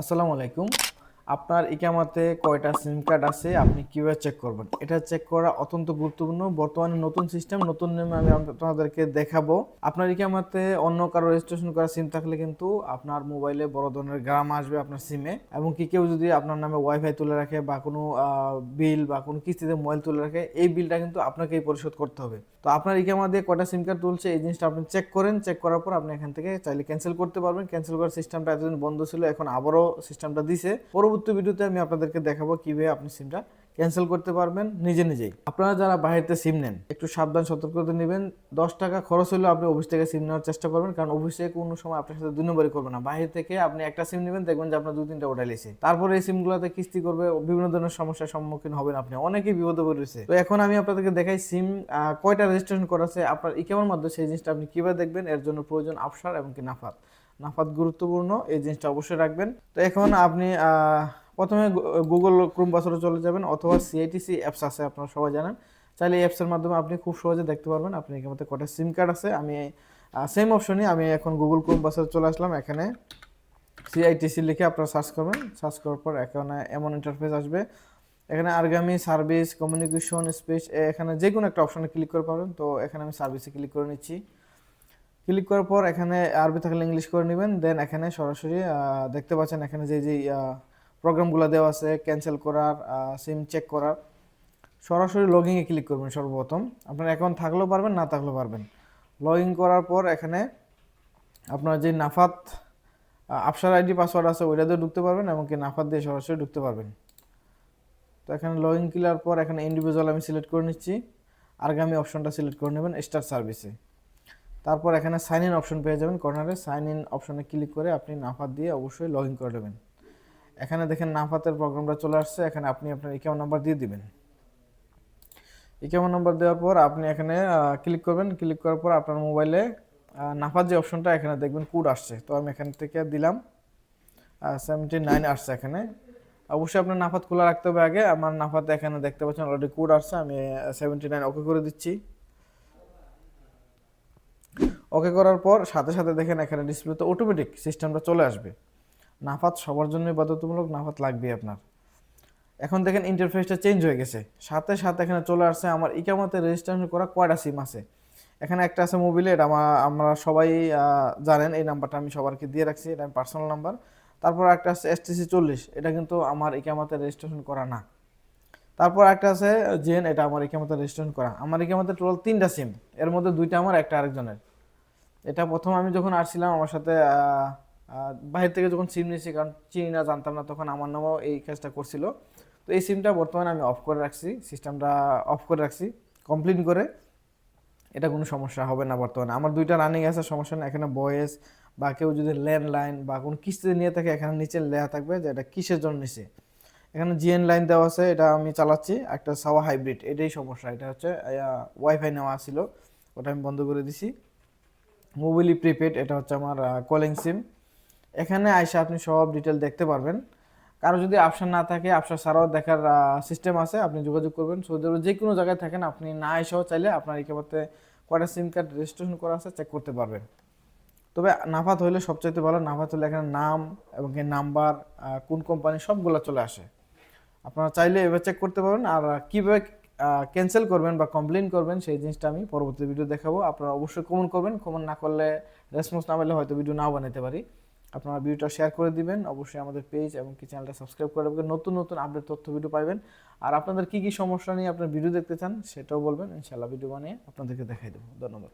আসসালামু আলাইকুম। আপনার ইকামাতে কয়টা সিম কার্ড আছে? আপনি কীভাবে চেক করবেন? এটা চেক করা অত্যন্ত গুরুত্বপূর্ণ। বর্তমানে নতুন সিস্টেম নতুন নিয়মে আমি আপনাদেরকে দেখাবো। আপনার ইকামাতে অন্য কারও রেজিস্ট্রেশন করা সিম থাকলে কিন্তু আপনার মোবাইলে বড় ধরনের গ্রাম আসবে আপনার সিমে এবং কি কেউ যদি আপনার নামে ওয়াইফাই তুলে রাখে বা কোনো বিল বা কোনো কিস্তিতে মোবাইল তুলে রাখে, এই বিলটা কিন্তু আপনাকেই পরিশোধ করতে হবে। তো আপনার ইকে দিয়ে কটা সিম কার্ড তুলছে, এই জিনিসটা আপনি চেক করেন চেক করার পর আপনি এখান থেকে চাইলে ক্যান্সেল করতে পারবেন। ক্যান্সেল করার সিস্টেমটা এতদিন বন্ধ ছিল, এখন আবারও সিস্টেমটা দিছে। পরবর্তী ভিডিওতে আমি আপনাদেরকে দেখাবো কীভাবে আপনি সিমটা ক্যান্সেল করতে পারবেন নিজে নিজেই। আপনারা যারা বাহিরতে সিম নেন, একটু সাবধান, সতর্কতা নেবেন। দশ টাকা খরচ হলেও আপনি অফিস থেকে সিম নেওয়ার চেষ্টা করবেন, কারণ অফিসে কোনো সময় আপনার সাথে দুই নম্বরই করবে না। বাইরে থেকে আপনি একটা সিম নেবেন, দেখবেন যে আপনার দু তিনটা ওটা লেছে তারপরে এই সিমগুলোতে কিস্তি করবে, বিভিন্ন ধরনের সমস্যার সম্মুখীন হবেন আপনি। অনেকেই বিপদে পড়েছে তো এখন আমি আপনাদেরকে দেখাই সিম কয়টা রেজিস্ট্রেশন করা আছে, আপনার ইকেমার মাধ্যমে সেই জিনিসটা আপনি কীভাবে দেখবেন, এর জন্য প্রয়োজন আফসার এবং কি নাফাত। নাফাত গুরুত্বপূর্ণ, এই জিনিসটা অবশ্যই রাখবেন। তো এখন আপনি প্রথমে গুগল ক্রোম ব্রাউজারে চলে যাবেন অথবা সিআইটিসি অ্যাপস আছে, আপনারা সবাই জানেন। চাইলে এই অ্যাপসের মাধ্যমে আপনি খুব সহজে দেখতে পারবেন, আপনি এখান মধ্যে কটা সিম কার্ড আছে। আমি সেম অপশনই আমি এখন গুগল ক্রোম ব্রাউজারে চলে আসলাম। এখানে সিআইটিসি লিখে আপনারা সার্চ করবেন। সার্চ করার পর এখানে এমন ইন্টারফেস আসবে। এখানে আরগামি সার্ভিস কমিউনিকেশন স্পেস এখানে যে কোনো একটা অপশনে ক্লিক করে পাবেন। তো এখানে আমি সার্ভিসে ক্লিক করে নিচ্ছি। ক্লিক করার পর এখানে আরবি থাকলে ইংলিশ করে নেবেন। দেন এখানে সরাসরি দেখতে পাচ্ছেন এখানে যে যে প্রোগ্রামগুলো দেওয়া আছে ক্যান্সেল করার সিম চেক করার। সরাসরি লগিংয়ে ক্লিক করবেন সর্বপ্রথম। আপনার অ্যাকাউন্ট থাকলেও পারবেন, না থাকলেও পারবেন। লগ ইন করার পর এখানে আপনার যে নাফাত আফসার আইডি পাসওয়ার্ড আছে, ওইটা দিয়ে ঢুকতে পারবেন এমনকি নাফাত দিয়ে সরাসরি ঢুকতে পারবেন। তো এখানে লগ ইন ক্লিয়ার পর এখানে ইন্ডিভিজুয়াল আমি সিলেক্ট করে নিচ্ছি। আরগামি অপশনটা সিলেক্ট করে নেবেন স্টার সার্ভিসে তারপর এখানে সাইন ইন অপশন পেয়ে যাবেন কর্নারে সাইন ইন অপশনে ক্লিক করে আপনি নাফাত দিয়ে অবশ্যই লগ ইন করে নেবেন। এখানে দেখেন নাফাতের প্রোগ্রামটা চলে আসছে। এখানে আপনি আপনার ইকেম নাম্বার দিয়ে দিবেন। ইকেম নাম্বার দেওয়ার পর আপনি এখানে ক্লিক করবেন। ক্লিক করার পর আপনার মোবাইলে নাফাত যে অপশনটা এখানে দেখবেন কোড আসছে। তো আমি এখান থেকে দিলাম। সেভেন্টি নাইন আসছে এখানে। অবশ্যই আপনার নাফাত খোলা রাখতে হবে আগে। আমার নাফাত এখানে দেখতে পাচ্ছেন অলরেডি কোড আসছে। আমি সেভেন্টি নাইন ওকে করে দিচ্ছি। ওকে করার পর সাথে সাথে দেখেন এখানে ডিসপ্লেতে অটোমেটিক সিস্টেমটা চলে আসবে। নাফাত সবার জন্যই বাধ্যতামূলক নাফাত লাগবে আপনার। এখন দেখেন ইন্টারফেসটা চেঞ্জ হয়ে গেছে। সাথে সাথে এখানে চলে আসছে আমার ইকামাতে রেজিস্ট্রেশন করা কয়টা সিম আছে? এখানে একটা আছে মোবিলে এটা আমার আমরা সবাই জানেন, এই নাম্বারটা আমি সবারকে দিয়ে রাখছি, এটা আমি পার্সোনাল নাম্বার তারপর একটা আছে এসটিসি চল্লিশ, এটা কিন্তু আমার ইকামাতে রেজিস্ট্রেশন করা না। তারপর একটা আছে জেন এটা আমার ইকামাতে রেজিস্ট্রেশন করা। আমার ইকামাতে টোটাল তিনটা সিম এর মধ্যে দুইটা আমার, একটা আরেকজনের। এটা প্রথম আমি যখন আসছিলাম, আমার সাথে বাইরে থেকে যখন সিম নিয়েছি, কারণ চিনি না জানতাম না, তখন আমার নামও এই কাজটা করছিল। তো এই সিমটা বর্তমানে আমি অফ করে রাখছি সিস্টেমটা অফ করে রাখছি কমপ্লিট করে। এটা কোনো সমস্যা হবে না বর্তমানে। আমার দুইটা রানিং আছে, সমস্যা নেই, এখানে বয়েস বা কেউ যদি ল্যান্ডলাইন বা কোনো কিস্তিতে নিয়ে থাকে, এখানে নিচে লেখা থাকবে যে এটা কিসের জন্য নিছে। এখানে জিএন লাইন দেওয়া আছে, এটা আমি চালাচ্ছি, একটা সাওয়া হাইব্রিড এটাই সমস্যা। এটা হচ্ছে ওয়াইফাই নেওয়া ছিল, ওটা আমি বন্ধ করে দিছি। মোবিলি প্রিপেড এটা হচ্ছে আমার কলিং সিম এখানে আইসা আপনি সব ডিটেল দেখতে পারবেন। কারও যদি অপশন না থাকে অপশন ছাড়াও দেখার সিস্টেম আছে, আপনি যোগাযোগ করবেন। সৌদি যে কোনো জায়গায় থাকেন, আপনি না এসেও চাইলে আপনার ইকেবারে কয়টা সিম কার্ড রেজিস্ট্রেশন করা আছে চেক করতে পারবেন। তবে নাফাত হইলে সবচাইতে ভালো, নাফাত হলে এখানে নাম এবং নাম্বার কোন কোম্পানি সবগুলো চলে আসে। আপনারা চাইলে এবার চেক করতে পারবেন। আর কীভাবে ক্যান্সেল করবেন বা কমপ্লেন করবেন, সেই জিনিসটা আমি পরবর্তী ভিডিও দেখাবো। আপনারা অবশ্যই কমেন্ট করবেন। কমেন্ট না করলে রেসপন্স না পেলে হয়তো ভিডিও নাও বানাতে পারি। আপনারা ভিডিওটা শেয়ার করে দিবেন, অবশ্যই আমাদের পেজ এবং কি চ্যানেলটা সাবস্ক্রাইব করে রাখবেন, নতুন নতুন আপডেট তথ্য ভিডিও পাবেন আর আপনাদের কী কী সমস্যা নিয়ে আপনার ভিডিও দেখতে চান, সেটাও বলবেন ইনশাল্লাহ ভিডিও বানিয়ে আপনাদেরকে দেখাই দেবো। ধন্যবাদ।